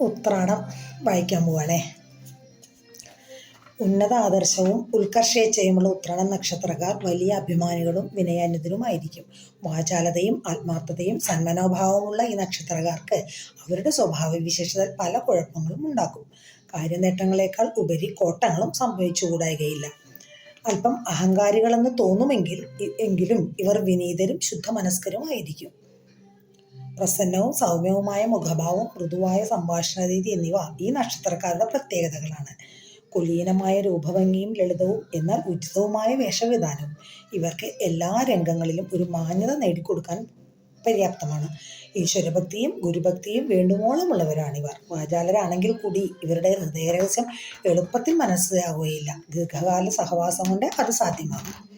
ഉത്രാടം വായിക്കാൻ പോവാണേ. ഉന്നത ആദർശവും ഉത്കർഷേച്ഛയുമുള്ള ഉത്രാടം നക്ഷത്രക്കാർ വലിയ അഭിമാനികളും വിനയാന്വിതരുമായിരിക്കും. വാചാലതയും ആത്മാർത്ഥതയും സന്മനോഭാവമുള്ള ഈ നക്ഷത്രക്കാർക്ക് അവരുടെ സ്വഭാവ വിശേഷതയിൽ പല കുഴപ്പങ്ങളും ഉണ്ടാക്കും. കാര്യനേട്ടങ്ങളെക്കാൾ ഉപരി കോട്ടങ്ങളും സംഭവിച്ചുകൂടായികയില്ല. അല്പം അഹങ്കാരികളെന്ന് തോന്നുമെങ്കിൽ എങ്കിലും ഇവർ വിനീതരും ശുദ്ധമനസ്കരുമായിരിക്കും. പ്രസന്നവും സൗമ്യവുമായ മുഖഭാവം മൃദുവായ സംഭാഷണ രീതി എന്നിവ ഈ നക്ഷത്രക്കാരുടെ പ്രത്യേകതകളാണ്. കുലീനമായ രൂപഭംഗിയും ലളിതവും എന്നാൽ ഉചിതവുമായ വേഷവിധാനവും ഇവർക്ക് എല്ലാ രംഗങ്ങളിലും ഒരു മാന്യത നേടിക്കൊടുക്കാൻ പര്യാപ്തമാണ്. ഈശ്വരഭക്തിയും ഗുരുഭക്തിയും വേണ്ടുമോളമുള്ളവരാണ് ഇവർ വാചാലരാണെങ്കിൽ കൂടി ഇവരുടെ ഹൃദയരഹസ്യം എളുപ്പത്തിൽ മനസ്സിലാവുകയില്ല. ദീർഘകാല സഹവാസം കൊണ്ട് അത് സാധ്യമാകും.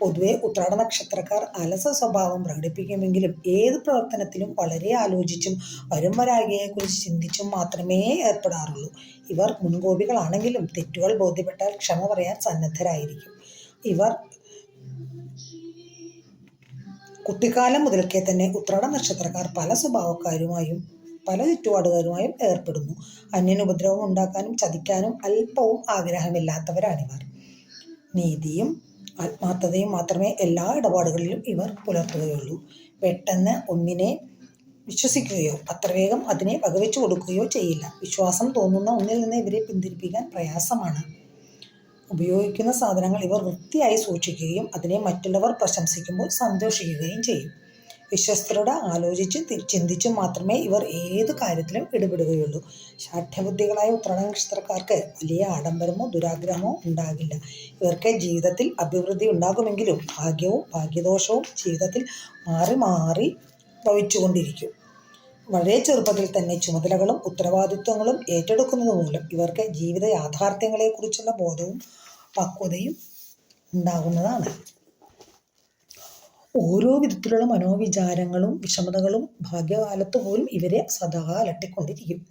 പൊതുവെ ഉത്രാട നക്ഷത്രക്കാർ അലസ സ്വഭാവം പ്രകടിപ്പിക്കുമെങ്കിലും ഏത് പ്രവർത്തനത്തിലും വളരെ ആലോചിച്ചും വരും വരാകയെക്കുറിച്ച് ചിന്തിച്ചും മാത്രമേ ഏർപ്പെടാറുള്ളൂ. ഇവർ മുൻകോപികളാണെങ്കിലും തെറ്റുകൾ ബോധ്യപ്പെട്ടാൽ ക്ഷമ പറയാൻ സന്നദ്ധരായിരിക്കും. ഇവർ കുട്ടിക്കാലം മുതൽക്കേ തന്നെ ഉത്രാട നക്ഷത്രക്കാർ പല സ്വഭാവക്കാരുമായും പല ചുറ്റുപാടുകാരുമായും ഏർപ്പെടുന്നു. അന്യന് ഉപദ്രവം ഉണ്ടാക്കാനും ചതിക്കാനും അല്പവും ആഗ്രഹമില്ലാത്തവരാണിവർ. നീതിയും ആത്മാർത്ഥതയും മാത്രമേ എല്ലാ ഇടപാടുകളിലും ഇവർ പുലർത്തുകയുള്ളൂ. പെട്ടെന്ന് ഒന്നിനെ വിശ്വസിക്കുകയോ അത്ര വേഗം അതിനെ വകവെച്ചു കൊടുക്കുകയോ ചെയ്യില്ല. വിശ്വാസം തോന്നുന്ന ഒന്നിൽ നിന്ന് ഇവരെ പിന്തിരിപ്പിക്കാൻ പ്രയാസമാണ്. ഉപയോഗിക്കുന്ന സാധനങ്ങൾ ഇവർ വൃത്തിയായി സൂക്ഷിക്കുകയും അതിനെ മറ്റുള്ളവർ പ്രശംസിക്കുമ്പോൾ സന്തോഷിക്കുകയും ചെയ്യും. വിശ്വസ്തരോട് ആലോചിച്ച് ചിന്തിച്ചും മാത്രമേ ഇവർ ഏത് കാര്യത്തിലും ഇടപെടുകയുള്ളൂ. ശാഠ്യബുദ്ധികളായ ഉത്രാട നക്ഷത്രക്കാർക്ക് വലിയ ആഡംബരമോ ദുരാഗ്രഹമോ ഉണ്ടാകില്ല. ഇവർക്ക് ജീവിതത്തിൽ അഭിവൃദ്ധി ഉണ്ടാകുമെങ്കിലും ഭാഗ്യവും ഭാഗ്യദോഷവും ജീവിതത്തിൽ മാറി മാറി ഭവിച്ചുകൊണ്ടിരിക്കും. വളരെ ചെറുപ്പത്തിൽ തന്നെ ചുമതലകളും ഉത്തരവാദിത്വങ്ങളും ഏറ്റെടുക്കുന്നത് മൂലം ഇവർക്ക് ജീവിത യാഥാർത്ഥ്യങ്ങളെക്കുറിച്ചുള്ള ബോധവും പക്വതയും ഉണ്ടാകുന്നതാണ്. ഓരോ വിധത്തിലുള്ള മനോവിചാരങ്ങളും വിഷമതകളും ഭാഗ്യകാലത്ത് പോലും ഇവരെ സദാ അലട്ടിക്കൊണ്ടിരിക്കും.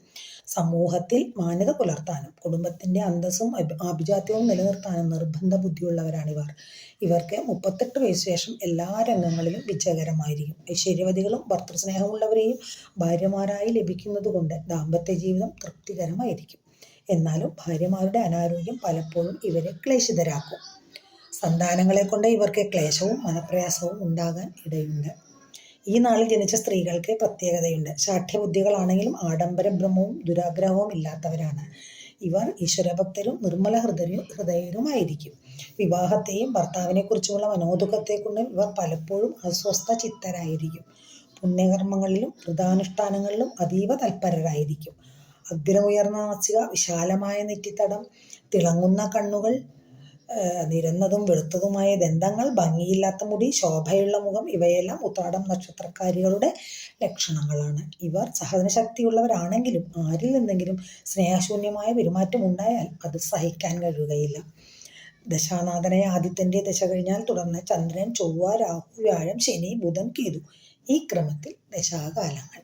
സമൂഹത്തിൽ മാന്യത പുലർത്താനും കുടുംബത്തിന്റെ അന്തസ്സും ആഭിജാത്യവും നിലനിർത്താനും നിർബന്ധ ബുദ്ധിയുള്ളവരാണിവർ ഇവർക്ക് മുപ്പത്തെട്ട് വയസ്സ് ശേഷം എല്ലാ രംഗങ്ങളിലും വിജയകരമായിരിക്കും. ഐശ്വര്യവതികളും ഭർത്തൃസ്നേഹമുള്ളവരെയും ഭാര്യമാരായി ലഭിക്കുന്നത് കൊണ്ട് ദാമ്പത്യ ജീവിതം തൃപ്തികരമായിരിക്കും. എന്നാലും ഭാര്യമാരുടെ അനാരോഗ്യം പലപ്പോഴും ഇവരെ ക്ലേശിതരാക്കും. സന്താനങ്ങളെ കൊണ്ട് ഇവർക്ക് ക്ലേശവും മനപ്രയാസവും ഉണ്ടാകാൻ ഇടയുണ്ട്. ഈ നാളിൽ ജനിച്ച സ്ത്രീകൾക്ക് പ്രത്യേകതയുണ്ട്. ശാഠ്യബുദ്ധികളാണെങ്കിലും ആഡംബര ഭ്രമവും ദുരാഗ്രഹവും ഇല്ലാത്തവരാണ്. ഇവർ ഈശ്വരഭക്തരും നിർമ്മല ഹൃദയ ഹൃദയരുമായിരിക്കും. വിവാഹത്തെയും ഭർത്താവിനെക്കുറിച്ചുമുള്ള മനോദുഖത്തെ കൊണ്ട് ഇവർ പലപ്പോഴും അസ്വസ്ഥ ചിത്തരായിരിക്കും പുണ്യകർമ്മങ്ങളിലും വ്രതാനുഷ്ഠാനങ്ങളിലും അതീവ തൽപരരായിരിക്കും. അഗ്രമുയർന്ന നാസിക വിശാലമായ നെറ്റിത്തടം തിളങ്ങുന്ന കണ്ണുകൾ നിരന്നതും വെളുത്തതുമായ ദന്തങ്ങൾ ഭംഗിയില്ലാത്ത മുടി ശോഭയുള്ള മുഖം ഇവയെല്ലാം ഉത്രാടം നക്ഷത്രക്കാരികളുടെ ലക്ഷണങ്ങളാണ്. ഇവർ സഹനശക്തിയുള്ളവരാണെങ്കിലും ആരിൽ നിന്നെങ്കിലും സ്നേഹശൂന്യമായ പെരുമാറ്റം ഉണ്ടായാൽ അത് സഹിക്കാൻ കഴിയുകയില്ല. ദശാനാഥനായ ആദിത്യന്റെ ദശ കഴിഞ്ഞാൽ തുടർന്ന് ചന്ദ്രൻ ചൊവ്വ രാഹു വ്യാഴം ശനി ബുധൻ കേതു ഈ ക്രമത്തിൽ ദശാകാലങ്ങൾ.